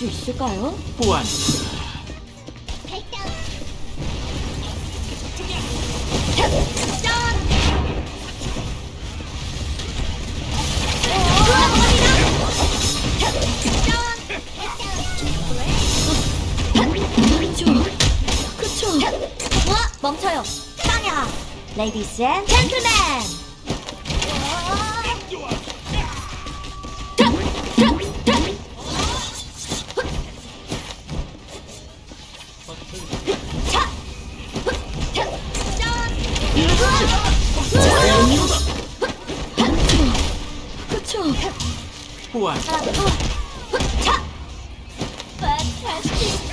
수 있을까요? 보안 그쵸. 그쵸. 어? 멈춰요. 빵야. 레이디스 앤 젠틀맨. 보안 One, two, three.